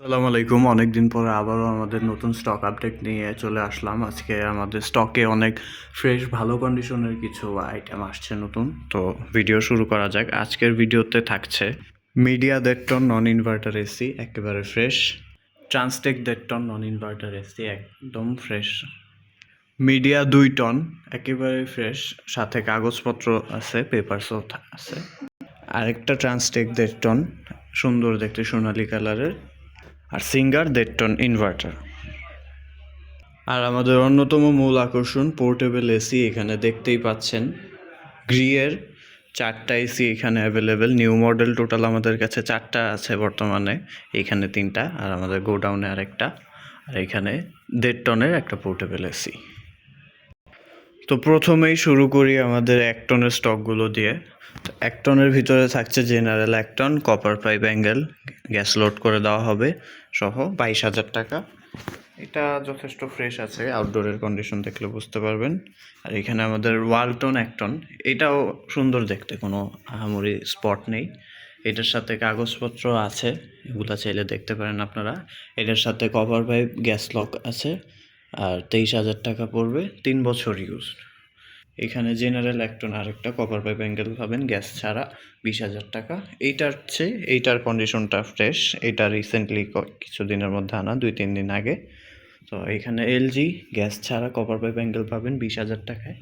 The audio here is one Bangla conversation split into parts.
আসসালামু আলাইকুম। অনেকদিন পরে আবারও আমাদের নতুন স্টক আপডেট নিয়ে চলে আসলাম। আজকে আমাদের স্টকে অনেক ফ্রেশ ভালো কন্ডিশনের কিছু আইটেম আসছে নতুন। তো ভিডিও শুরু করা যাক। আজকের ভিডিওতে থাকছে মিডিয়া দেড় টন নন ইনভার্টার এসি একেবারে ফ্রেশ ট্রান্সটেক দেড় টন নন ইনভার্টার এসি একদম ফ্রেশ মিডিয়া দুই টন একেবারে ফ্রেশ সাথে কাগজপত্র আছে পেপারসও আছে। আরেকটা ট্রান্সটেক দেড় টন সুন্দর দেখতে সোনালি কালারের আর সিঙ্গার দেড় টন ইনভার্টার। আর আমাদের অন্যতম মূল আকর্ষণ পোর্টেবল এসি এখানে দেখতেই পাচ্ছেন। গ্রিয়ের চারটা এসি এখানে অ্যাভেলেবেল। নিউ মডেল টোটাল আমাদের কাছে চারটা আছে বর্তমানে, এখানে তিনটা আর আমাদের গোডাউনে আরেকটা। আর এখানে দেড় টনের একটা পোর্টেবল এসি। তো প্রথমেই শুরু করি আমাদের এক টনের স্টকগুলো দিয়ে। তো ভিতরে থাকছে জেনারেল এক ton copper pipe angle gas load করে দেওয়া হবে সহ বাইশ হাজার টাকা। এটা যথেষ্ট ফ্রেশ আছে আউটডোরের কন্ডিশন দেখলে বুঝতে পারবেন। আর এখানে আমাদের ওয়ালটন এক টন, এটাও সুন্দর দেখতে, কোনো আহামরি স্পট নেই। এটার সাথে কাগজপত্র আছে, এগুলো চাইলে দেখতে পারেন আপনারা। এটার সাথে কভার পাইপ গ্যাস লক আছে। আর তেইশ হাজার টাকা পড়বে তিন বছর ইউজ এখানে জেনারেল একটন আরেকটা কপার পাইপ অ্যাঙ্গেল পাবেন গ্যাস ছাড়া বিশ হাজার টাকা। এইটার চেয়ে, এইটার কন্ডিশনটা ফ্রেশ এটা রিসেন্টলি কিছুদিনের মধ্যে আনা, দুই, তিন দিন আগে। তো এখানে এলজি গ্যাস ছাড়া কপার পাইপ অ্যাঙ্গেল পাবেন বিশ হাজার টাকায়।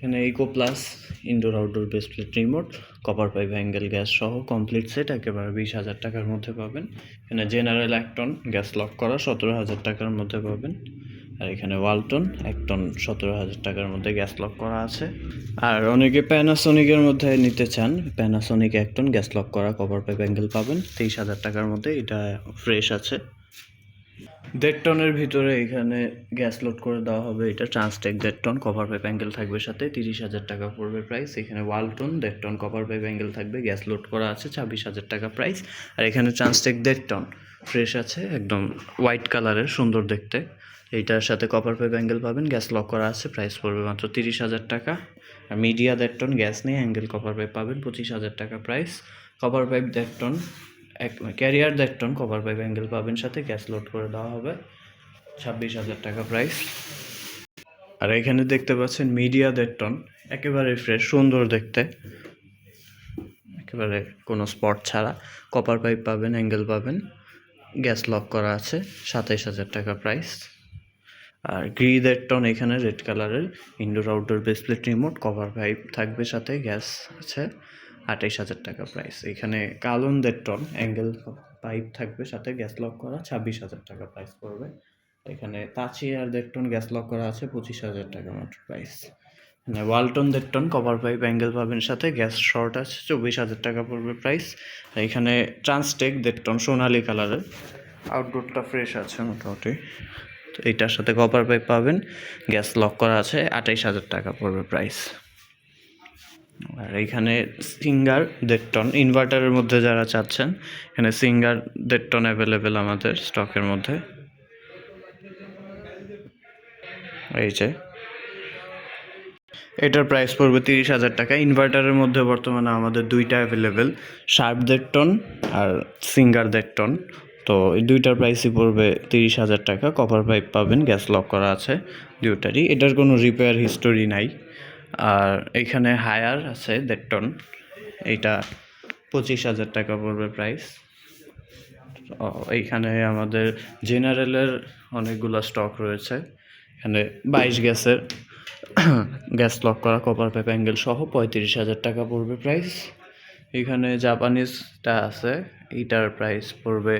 এখানে eco plus indoor outdoor base plate remote copper pipe angle gas সহ কমপ্লিট সেট একেবারে বিশ হাজার টাকার মধ্যে পাবেন। এখানে জেনারেল এক টন গ্যাস লক করা সতেরো হাজার টাকার মধ্যে পাবেন। আর এখানে ওয়ালটন এক টন সতেরো হাজার টাকার মধ্যে গ্যাস লক করা আছে। আর অনেকে প্যানাসোনিকের মধ্যে নিতে চান প্যানাসোনিক এক টন গ্যাস লক করা কভার পাইপ অ্যাঙ্গেল পাবেন। তেইশ হাজার টাকার মধ্যে এটা ফ্রেশ আছে। দেড় টনের ভিতরে এখানে গ্যাস লোড করে দেওয়া হবে। এটা ট্রান্সটেক দেড় টন কভার পাইপ অ্যাঙ্গেল থাকবে সাথে, তিরিশ হাজার টাকা পড়বে প্রাইস এখানে ওয়াল ওয়ালটন দেড় টন কভার পাইপ অ্যাঙ্গেল থাকবে, গ্যাস লোড করা আছে, ছাব্বিশ হাজার টাকা প্রাইস আর এখানে ট্রান্সটেক দেড় টন ফ্রেশ আছে, একদম হোয়াইট কালারের সুন্দর দেখতে। এইটার সাথে কপার পাইপ অ্যাঙ্গেল পাবেন, গ্যাস লক করা আছে প্রাইস পড়বে মাত্র তিরিশ হাজার টাকা। আর মিডিয়া দেড় টন, গ্যাস নেই অ্যাঙ্গেল কপার পাইপ পাবেন, পঁচিশ হাজার টাকা প্রাইস কপার পাইপ দেড় টন ক্যারিয়ার দেড় টন কভার পাইপ অ্যাঙ্গেল পাবেন, সাথে গ্যাস লোড করে দেওয়া হবে। ছাব্বিশ হাজার টাকা প্রাইস আর এখানে দেখতে পাচ্ছেন মিডিয়া দেড় টন একেবারে ফ্রেশ সুন্দর দেখতে। একেবারে কোনো স্পট ছাড়া। কপার পাইপ পাবেন অ্যাঙ্গেল পাবেন। গ্যাস লক করা আছে, সাতাইশ হাজার টাকা প্রাইস আর গ্রি দেড় টন এখানে রেড কালারের indoor outdoor baseplate remote cover pipe থাকবে সাথে গ্যাস আছে। আঠাইশ হাজার টাকা প্রাইস এখানে কালন টন অ্যাঙ্গেল পাইপ থাকবে, সাথে গ্যাস লক করা, ছাব্বিশ হাজার টাকা প্রাইস পড়বে। এখানে তাঁচি আর দেড় টন গ্যাস লক করা আছে, পঁচিশ হাজার টাকা মাত্র প্রাইস মানে ওয়ালটন দেড় টন কভার পাইপ অ্যাঙ্গেল পাবেন সাথে গ্যাস শর্ট আছে, চব্বিশ হাজার টাকা পড়বে প্রাইস আর এখানে ট্রান্সটেক দেড় টন সোনালি কালারের। আউটডোরটা ফ্রেশ আছে মোটামুটি। তো এইটার সাথে কভার পাইপ পাবেন। গ্যাস লক করা আছে, আঠাইশ হাজার টাকা পড়বে প্রাইস আর এইখানে সিঙ্গার দেড় টন ইনভার্টারের মধ্যে যারা চাচ্ছেন, এখানে সিঙ্গার দেড় টন অ্যাভেলেবেল আমাদের স্টকের মধ্যে। এই যে। এটার প্রাইস পড়বে তিরিশ হাজার টাকা। ইনভার্টারের মধ্যে বর্তমানে আমাদের দুইটা অ্যাভেলেবেল শার্প দেড় টন আর সিঙ্গার দেড় টন তো এই দুইটার প্রাইসই পড়বে তিরিশ হাজার টাকা। কভার পাইপ পাবেন গ্যাস লক করা আছে দুইটারই এটার কোনো রিপেয়ার হিস্টোরি নাই। আর এখানে হায়ার আছে দেড় টন। এইটা পঁচিশ হাজার টাকা পড়বে প্রাইস এইখানে আমাদের জেনারেলের অনেকগুলো স্টক রয়েছে। এখানে বাইশ গ্যাসের গ্যাস লক করা কপার পাইপ অ্যাঙ্গেল সহ পঁয়ত্রিশ হাজার টাকা পড়বে প্রাইস এখানে জাপানিজটা আছে, এইটার প্রাইস পড়বে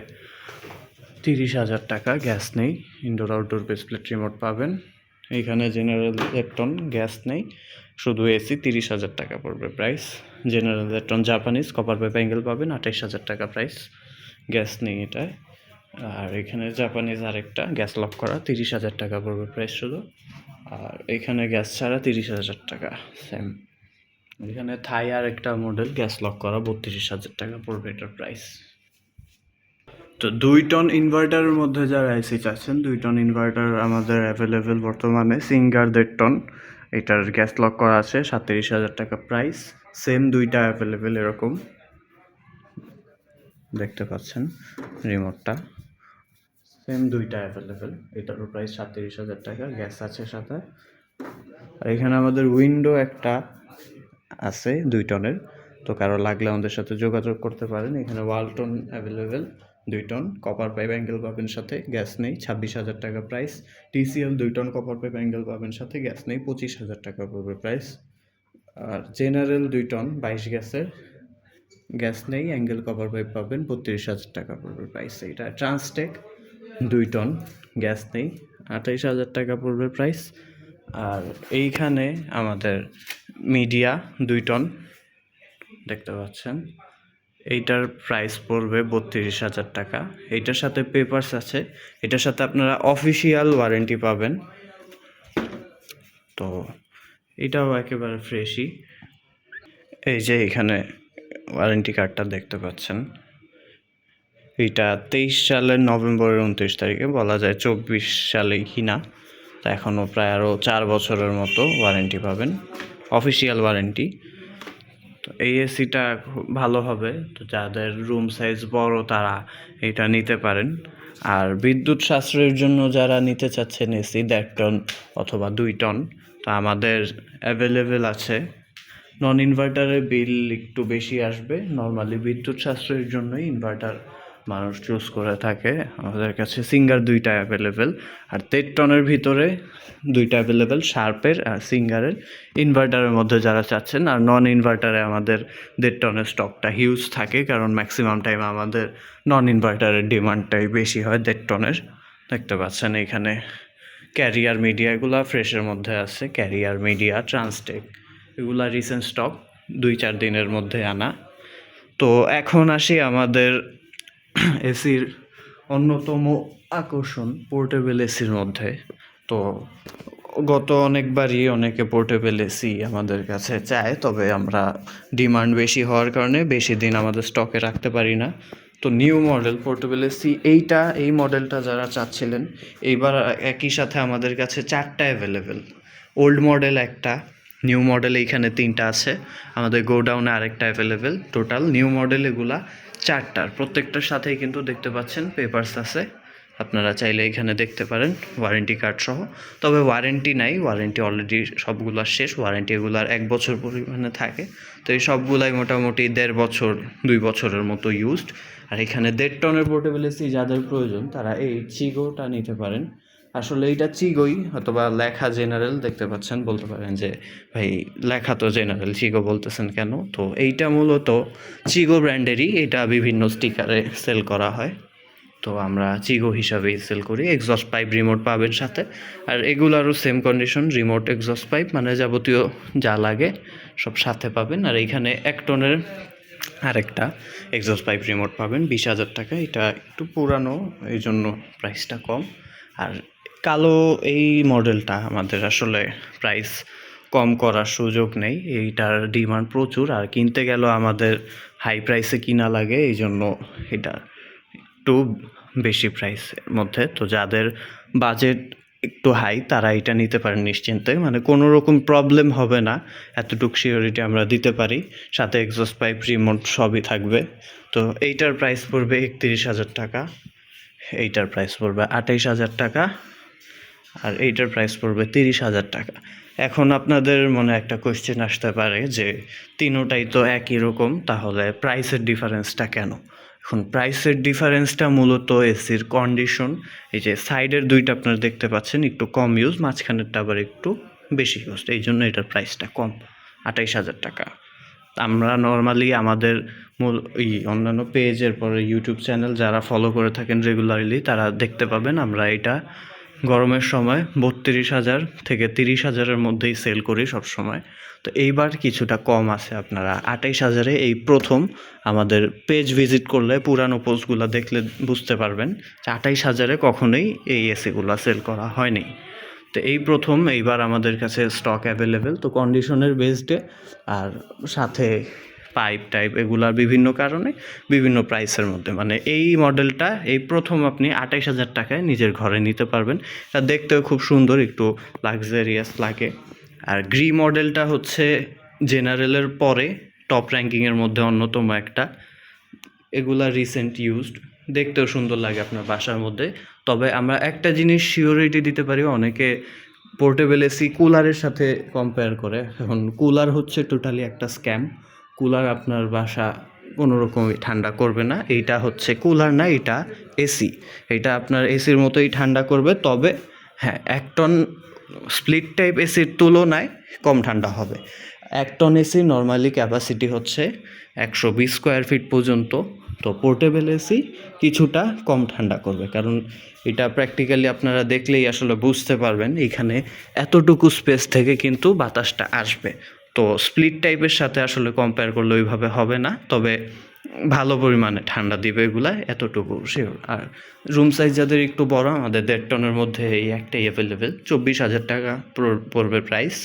তিরিশ হাজার টাকা। গ্যাস নেই ইনডোর আউটডোর প্লেট রিমোট পাবেন। এইখানে জেনারেল ইলেকট্রন গ্যাস নেই, শুধু এসি তিরিশ হাজার টাকা পড়বে price General electron Japanese copper pipe angle পাবেন আঠাইশ হাজার টাকা প্রাইস গ্যাস নেই এটায়। আর এখানে জাপানিজ আরেকটা গ্যাস লক করা, তিরিশ হাজার টাকা পড়বে প্রাইস শুধু। আর এখানে গ্যাস ছাড়া তিরিশ হাজার টাকা সেম এখানে থাই আর একটা মডেল গ্যাস লক করা, বত্রিশ হাজার টাকা পড়বে এটার প্রাইস তো দুই টন ইনভার্টারের মধ্যে যারা এসি চাচ্ছেন, দুই টন ইনভার্টার আমাদের অ্যাভেলেবেল বর্তমানে সিঙ্গার দেড় টন এটার গ্যাস লক করা আছে, সাতত্রিশ হাজার টাকা প্রাইস সেম দুইটা অ্যাভেলেবেল এরকম। দেখতে পাচ্ছেন রিমোটটা সেম দুইটা অ্যাভেলেবেল এটারও প্রাইস সাতত্রিশ হাজার টাকা গ্যাস আছে সাথে। আর এখানে আমাদের উইন্ডো একটা আছে দুই টনের তো কারও লাগলে আমাদের সাথে যোগাযোগ করতে পারেন। এখানে ওয়াল ওয়ালটন অ্যাভেলেবেল দুই টন কপার পাইপ অ্যাঙ্গেল পাবেন সাথে গ্যাস নেই, ছাব্বিশ হাজার টাকা প্রাইস টিসিএল দুই টন কপার পাইপ অ্যাঙ্গেল পাবেন সাথে গ্যাস নেই, পঁচিশ হাজার টাকা পড়বে প্রাইস আর জেনারেল দুই টন, বাইশ গ্যাসের গ্যাস নেই অ্যাঙ্গেল কভার পাইপ পাবেন বত্রিশ হাজার টাকা পড়বে প্রাইস এটা ট্রান্সটেক দুই টন গ্যাস নেই, আঠাইশ হাজার টাকা পড়বে প্রাইস আর এইখানে আমাদের মিডিয়া দুই টন, দেখতে পাচ্ছেন। এইটার প্রাইস পড়বে বত্রিশ হাজার টাকা। এইটার সাথে পেপার্স আছে। এটার সাথে আপনারা অফিসিয়াল ওয়ারেন্টি পাবেন। তো এটাও একেবারে ফ্রেশই এই যে এখানে ওয়ারেন্টি কার্ডটা দেখতে পাচ্ছেন। এটা তেইশ সালের নভেম্বরের উনত্রিশ তারিখে, বলা যায় চব্বিশ সালে কিনা। তা এখনও প্রায় আরও চার বছরের মতো ওয়ারেন্টি পাবেন। অফিসিয়াল ওয়ারেন্টি এই এসিটা ভালো হবে। তো যাদের রুম সাইজ বড় তারা এটা নিতে পারেন। আর বিদ্যুৎ সাশ্রয়ের জন্য যারা নিতে চাচ্ছেন এসি দেড় টন অথবা দুই টন, তো আমাদের অ্যাভেলেবেল আছে। নন ইনভার্টারের বিল একটু বেশি আসবে। নর্মালি বিদ্যুৎ সাশ্রয়ের জন্যই ইনভার্টার মানুষ চুজ করে থাকে। আমাদের কাছে সিঙ্গার দুইটা অ্যাভেলেবেল আর দেড় টনের ভিতরে দুইটা অ্যাভেলেবেল শার্পের আর সিঙ্গারের ইনভার্টারের মধ্যে যারা চাচ্ছেন, আর নন ইনভার্টারে আমাদের দেড় টনের স্টকটা হিউজ থাকে, কারণ ম্যাক্সিমাম টাইম আমাদের নন ইনভার্টারের ডিমান্ডটাই বেশি হয় দেড় টনের দেখতে পাচ্ছেন এখানে ক্যারিয়ার মিডিয়া এগুলা ফ্রেশের মধ্যে আছে ক্যারিয়ার মিডিয়া ট্রান্সটেক এগুলা রিসেন্ট স্টক দুই চার দিনের মধ্যে আনা। তো এখন আসি আমাদের এসির অন্যতম আকর্ষণ পোর্টেবল এসির মধ্যে। তো গত অনেকবারই অনেকে পোর্টেবল এসি আমাদের কাছে চায়, তবে আমরা ডিমান্ড বেশি হওয়ার কারণে বেশি দিন আমাদের স্টকে রাখতে পারি না। তো নিউ মডেল পোর্টেবল এসি, এইটা, এই মডেলটা যারা চাচ্ছিলেন, এইবার একই সাথে আমাদের কাছে চারটা অ্যাভেলেবেল। ওল্ড মডেল একটা, নিউ মডেল এইখানে তিনটা আছে, আমাদের গোডাউনে আরেকটা অ্যাভেলেবেল টোটাল। নিউ মডেল এগুলা চারটার, প্রত্যেকটার সাথেই কিন্তু দেখতে পাচ্ছেন পেপারস আছে। আপনারা চাইলে এখানে দেখতে পারেন ওয়ারেন্টি কার্ড সহ। তবে ওয়ারেন্টি নাই ওয়ারেন্টি অলরেডি সবগুলোর শেষ ওয়ারেন্টি এগুলার এক বছর পরিমাণে থাকে। তো এই সবগুলাই মোটামুটি দেড় বছর, দুই বছরের মতো ইউজড আর এখানে দেড় টনের পোর্টেবল এসি যাদের প্রয়োজন, তারা এই চিগোটা নিতে পারেন। আসলে এইটা চিগোই অথবা লেখা জেনারেল দেখতে পাচ্ছেন, বলতে পারেন যে, ভাই, লেখা তো জেনারেল চিগো বলতেছেন কেন? তো এইটা মূলত চিগো ব্র্যান্ডেরই এটা বিভিন্ন স্টিকারে সেল করা হয়। তো আমরা চিগো হিসাবেই সেল করি। এক্সস্ট পাইপ রিমোট পাবেন সাথে। আর এগুলারও same condition remote exhaust pipe মানে যাবতীয় যা লাগে সব সাথে পাবেন। আর এইখানে এক টনের আরেকটা এক্সস্ট পাইপ রিমোট পাবেন, বিশ হাজার টাকা। এটা একটু পুরানো এই জন্য প্রাইসটা কম। আর কালো এই মডেলটা আমাদের আসলে প্রাইস কম করার সুযোগ নেই। এইটার ডিমান্ড প্রচুর, আর কিনতে গেলেও আমাদের হাই প্রাইসে কিনা লাগে এই জন্য এটা একটু বেশি প্রাইসের মধ্যে। তো যাদের বাজেট একটু হাই তারা এটা নিতে পারেন নিশ্চিন্তে। মানে কোনো রকম প্রবলেম হবে না, এতটুকু সিওরিটি আমরা দিতে পারি। সাথে এক্সস্ট পাইপ রিমোট সবই থাকবে। তো এইটার প্রাইস পড়বে একত্রিশ হাজার টাকা, এইটার প্রাইস পড়বে আঠাইশ হাজার টাকা। আর এইটার প্রাইস পড়বে তিরিশ হাজার টাকা। এখন আপনাদের মনে একটা কোয়েশ্চেন আসতে পারে যে, তিনোটাই তো একই রকম, তাহলে প্রাইসের ডিফারেন্সটা কেন? এখন প্রাইসের ডিফারেন্সটা মূলত এসির কন্ডিশন এই যে সাইডের দুইটা আপনারা দেখতে পাচ্ছেন, একটু কম ইউজ মাঝখানেরটা আবার একটু বেশি ইউজ এই জন্য এটার প্রাইসটা কম, আঠাইশ হাজার টাকা। আমরা নর্মালি আমাদের মূল এই অন্যান্য পেজের পরে ইউটিউব চ্যানেল যারা ফলো করে থাকেন রেগুলারলি তারা দেখতে পাবেন আমরা এটা গরমের সময় বত্রিশ হাজার থেকে তিরিশ হাজারের মধ্যেই সেল করি সব সময় তো এইবার কিছুটা কম আছে আপনারা। আঠাইশ হাজারে এই প্রথম আমাদের পেজ ভিজিট করলে পুরানো পোস্টগুলো দেখলে বুঝতে পারবেন যে আঠাইশ হাজারে কখনোই এই এসিগুলো সেল করা হয়নি। তো এই প্রথম এইবার আমাদের কাছে স্টক অ্যাভেলেবেল তো কন্ডিশনের বেসডে আর সাথে পাইপ টাইপ এগুলার বিভিন্ন কারণে বিভিন্ন প্রাইসের মধ্যে। মানে এই মডেলটা এই প্রথম আপনি আঠাইশ হাজার টাকায় নিজের ঘরে নিতে পারবেন। এটা দেখতেও খুব সুন্দর, একটু লাক্সারিয়াস লাগে। আর গ্রি মডেলটা হচ্ছে জেনারেলের পরে টপ র্যাঙ্কিংয়ের মধ্যে অন্যতম একটা। এগুলা রিসেন্ট ইউজড দেখতেও সুন্দর লাগে আপনার বাসার মধ্যে। তবে আমরা একটা জিনিস সিওরিটি দিতে পারি, অনেকে পোর্টেবল এসি কুলারের সাথে কম্পেয়ার করে। এখন কুলার হচ্ছে টোটালি একটা স্ক্যাম কুলার আপনার বাসা কোনো রকমই ঠান্ডা করবে না। এইটা হচ্ছে কুলার না এটা এসি এটা আপনার এসির মতোই ঠান্ডা করবে, তবে হ্যাঁ এক টন স্প্লিট টাইপ এসির তুলনায় কম ঠান্ডা হবে। এক টন এসি নর্মালি ক্যাপাসিটি হচ্ছে একশো বিশ স্কোয়ার ফিট পর্যন্ত। তো পোর্টেবল এসি কিছুটা কম ঠান্ডা করবে, কারণ এটা প্র্যাকটিক্যালি আপনারা দেখলেই আসলে বুঝতে পারবেন, এখানে এতটুকু স্পেস থেকে কিন্তু বাতাসটা আসবে। তো স্প্লিট টাইপের সাথে আসলে কম্পেয়ার করলে ওইভাবে হবে না। তবে ভালো পরিমাণে ঠান্ডা দিবে এগুলা এতটুকু শিওর আর রুম সাইজ যাদের একটু বড়, আমাদের দেড় টনের মধ্যে এই একটাই অ্যাভেলেবেল চব্বিশ হাজার টাকা পড়বে প্রাইস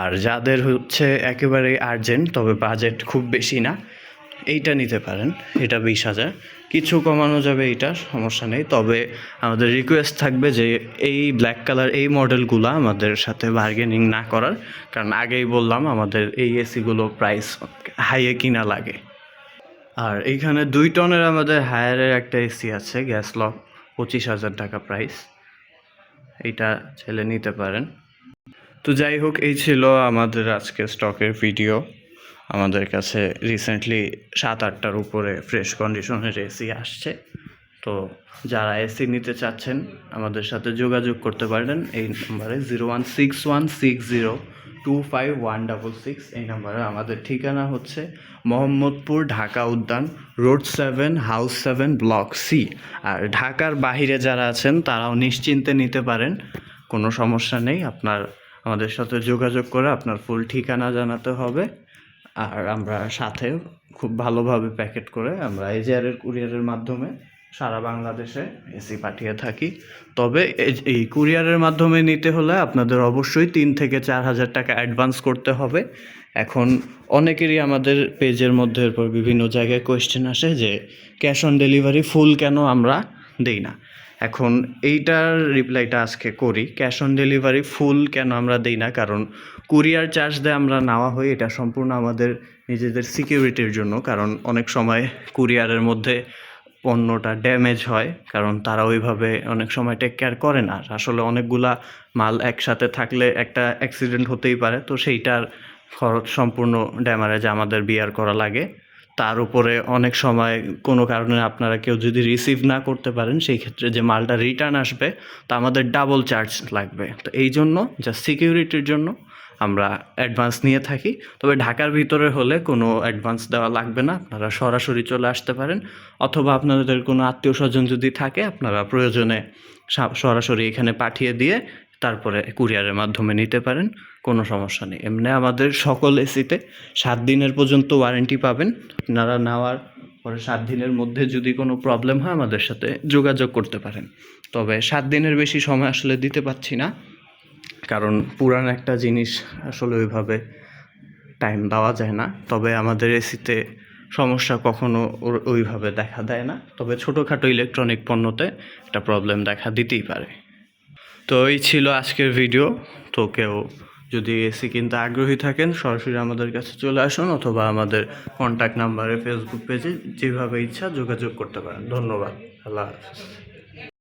আর যাদের হচ্ছে একেবারে আর্জেন্ট তবে বাজেট খুব বেশি না। এইটা নিতে পারেন, এটা বিশ হাজার। কিছু কমানো যাবে এইটা, সমস্যা নেই। তবে আমাদের রিকোয়েস্ট থাকবে যে এই ব্ল্যাক কালার এই মডেলগুলো আমাদের সাথে বার্গেনিং না করার। কারণ আগেই বললাম, আমাদের এই এসিগুলো প্রাইস হাইয়ে কিনা লাগে। আর এইখানে দুই টনের আমাদের হায়ারের একটা এসি আছে গ্যাস লক পঁচিশ হাজার টাকা প্রাইস এইটা ছেলে নিতে পারেন। তো যাই হোক, এই ছিল আমাদের আজকে স্টকের ভিডিও আমাদের কাছে রিসেন্টলি সাত আটটার উপরে ফ্রেশ কন্ডিশনের এসি আসছে। তো যারা এসি নিতে চাচ্ছেন, আমাদের সাথে যোগাযোগ করতে পারেন। এই নাম্বারে zero one six one six zero two five one double six এই নাম্বারে আমাদের ঠিকানা হচ্ছে মোহাম্মদপুর ঢাকা উদ্যান road seven house seven block C আর ঢাকার বাহিরে যারা আছেন, তারাও নিশ্চিন্তে নিতে পারেন। কোনো সমস্যা নেই, আপনার, আমাদের সাথে যোগাযোগ করে আপনার ফুল ঠিকানা জানাতে হবে। আর আমরা সাথে খুব ভালোভাবে প্যাকেট করে আমরা এজিআরের কুরিয়ারের মাধ্যমে সারা বাংলাদেশে এসি পাঠিয়ে থাকি। তবে এই- কুরিয়ারের মাধ্যমে নিতে হলে আপনাদের অবশ্যই তিন থেকে চার হাজার টাকা অ্যাডভান্স করতে হবে। এখন অনেকেরই আমাদের পেজের মধ্যে এরপর বিভিন্ন জায়গায় কোয়েশ্চেন আসে যে, ক্যাশ অন ডেলিভারি ফুল কেন আমরা দেই না? এখন এইটার রিপ্লাইটা আজকে করি। ক্যাশ অন ডেলিভারি ফুল কেন আমরা দেই না? কারণ কুরিয়ার চার্জ দিয়ে আমরা নেওয়া হই এটা সম্পূর্ণ আমাদের নিজেদের সিকিউরিটির জন্য। কারণ অনেক সময় কুরিয়ারের মধ্যে পণ্যটা ড্যামেজ হয়, কারণ তারা ওইভাবে অনেক সময় টেক কেয়ার করে না। আসলে অনেকগুলা মাল একসাথে থাকলে একটা অ্যাক্সিডেন্ট হতেই পারে। তো সেইটার খরচ সম্পূর্ণ ড্যামারেজ আমাদের বিয়ার করা লাগে। তার উপরে অনেক সময় কোনো কারণে আপনারা কেউ যদি রিসিভ না করতে পারেন, সেই ক্ষেত্রে যে মালটা রিটার্ন আসবে, তা আমাদের ডাবল চার্জ লাগবে। তো এই জন্য যা সিকিউরিটির জন্য আমরা অ্যাডভান্স নিয়ে থাকি। তবে ঢাকার ভিতরে হলে কোনো অ্যাডভান্স দেওয়া লাগবে না। আপনারা সরাসরি চলে আসতে পারেন। অথবা আপনাদের কোনো আত্মীয় স্বজন যদি থাকে, আপনারা প্রয়োজনে সরাসরি এখানে পাঠিয়ে দিয়ে তারপরে কুরিয়ারের মাধ্যমে নিতে পারেন। কোনো সমস্যা নেই। এমনি আমাদের সকল এসিতে সাত দিনের পর্যন্ত ওয়ারেন্টি পাবেন। আপনারা নেওয়ার পরে সাত দিনের মধ্যে যদি কোনো প্রবলেম হয় আমাদের সাথে যোগাযোগ করতে পারেন। তবে সাত দিনের বেশি সময় আসলে দিতে পারছি না। কারণ পুরান একটা জিনিস আসলে ওইভাবে টাইম দেওয়া যায় না। তবে আমাদের এসিতে সমস্যা কখনো ওইভাবে দেখা দেয় না। তবে ছোটোখাটো ইলেকট্রনিক পণ্যতে একটা প্রবলেম দেখা দিতেই পারে। তো এই ছিল আজকের ভিডিও তো কেউ যদি এসি কিনতে আগ্রহী থাকেন, সরাসরি আমাদের কাছে চলে আসুন অথবা আমাদের কন্ট্যাক্ট নাম্বারে ফেসবুক পেজে যেভাবে ইচ্ছা যোগাযোগ করতে পারেন। ধন্যবাদ। আল্লাহ হাফিজ।